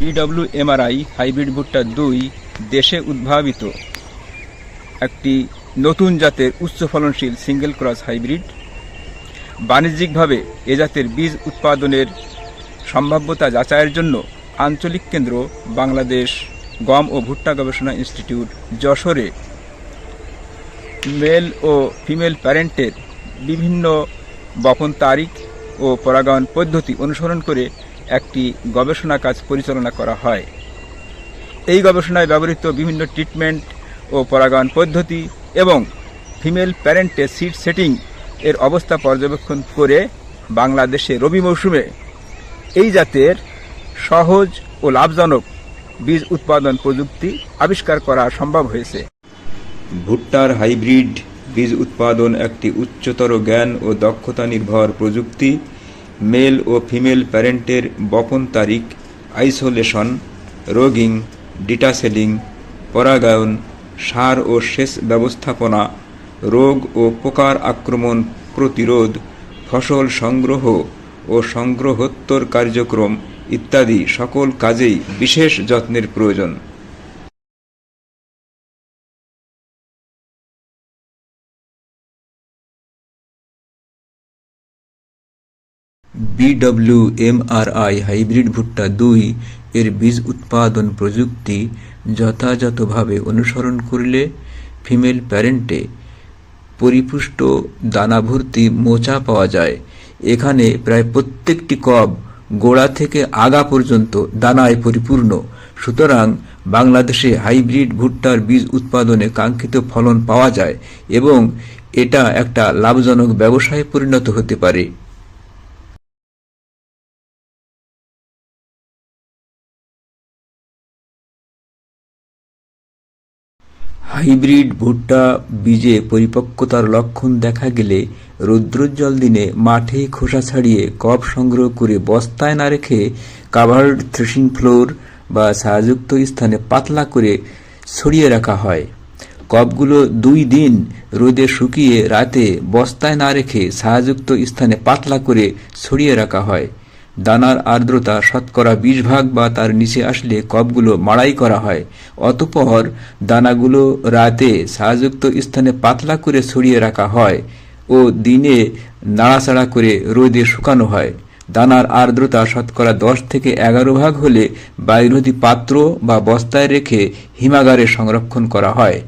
PW MRI hybrid ভুট্টা দুই দেশে উদ্ভাবিত। একটি নতুন জাতের উচ্চ ফলনশীল সিঙ্গেল ক্রস হাইব্রিড বাণিজ্যিকভাবে এ জাতের বীজ উৎপাদনের সম্ভাব্যতা যাচাইয়ের জন্য আঞ্চলিক কেন্দ্র বাংলাদেশ গম ও ভুট্টা গবেষণা ইনস্টিটিউট যশোরে। মেল ও ফিমেল প্যারেন্টের বিভিন্ন বপন তারিখ ও পরাগায়ন পদ্ধতি অনুসরণ করে একটি গবেষণা কাজ পরিচালনা করা হয়। এই গবেষণায় ব্যবহৃত বিভিন্ন ট্রিটমেন্ট ও পরাগায়ন পদ্ধতি এবং ফিমেল প্যারেন্টে সিট সেটিং এর অবস্থা পর্যবেক্ষণ করে বাংলাদেশে রবি মৌসুমে এই জাতের সহজ ও লাভজনক বীজ উৎপাদন প্রযুক্তি আবিষ্কার করা সম্ভব হয়েছে। ভুট্টার হাইব্রিড বীজ উৎপাদন একটি উচ্চতর জ্ঞান ও দক্ষতা নির্ভর প্রযুক্তি। মেল ও ফিমেল প্যারেন্টের বপন তারিখ, আইসোলেশন, রোগিং, ডিটাসেলিং, পরাগায়ন, সার ও সেচ ব্যবস্থাপনা, রোগ ও পোকার আক্রমণ প্রতিরোধ, ফসল সংগ্রহ ও সংগ্রহোত্তর কার্যক্রম ইত্যাদি সকল কাজেই বিশেষ যত্নের প্রয়োজন। বিডব্লিউএমআরআই হাইব্রিড ভুট্টা দুই এর বীজ উৎপাদন প্রযুক্তি যথাযথভাবে অনুসরণ করলে ফিমেল প্যারেন্টে পরিপুষ্ট দানাভর্তি মোচা পাওয়া যায়। এখানে প্রায় প্রত্যেকটি কব গোড়া থেকে আগা পর্যন্ত দানায় পরিপূর্ণ। সুতরাং বাংলাদেশে হাইব্রিড ভুট্টার বীজ উৎপাদনে কাঙ্ক্ষিত ফলন পাওয়া যায় এবং এটা একটা লাভজনক ব্যবসায় পরিণত হতে পারে। হাইব্রিড ভুট্টা বীজে পরিপক্কতার লক্ষণ দেখা গেলে রৌদ্রোজ্জ্বল দিনে মাঠে খোসা ছাড়িয়ে কপ সংগ্রহ করে বস্তায় না রেখে কাভার্ড থ্রেশিং ফ্লোর বা ছায়াযুক্ত স্থানে পাতলা করে ছড়িয়ে রাখা হয়। কপগুলো দুই দিন রোদে শুকিয়ে রাতে বস্তায় না রেখে ছায়াযুক্ত স্থানে পাতলা করে ছড়িয়ে রাখা হয়। দানার আর্দ্রতা শতকরা বিশ ভাগ বা তার নিচে আসলে কপগুলো মাড়াই করা হয়। অতঃপর দানাগুলো রাতে ছায়াযুক্ত স্থানে পাতলা করে ছড়িয়ে রাখা হয় ও দিনে নাড়াচাড়া করে রোদে শুকানো হয়। দানার আর্দ্রতা শতকরা দশ থেকে এগারো ভাগ হলে বায়ুরোধী পাত্র বা বস্তায় রেখে হিমাগারে সংরক্ষণ করা হয়।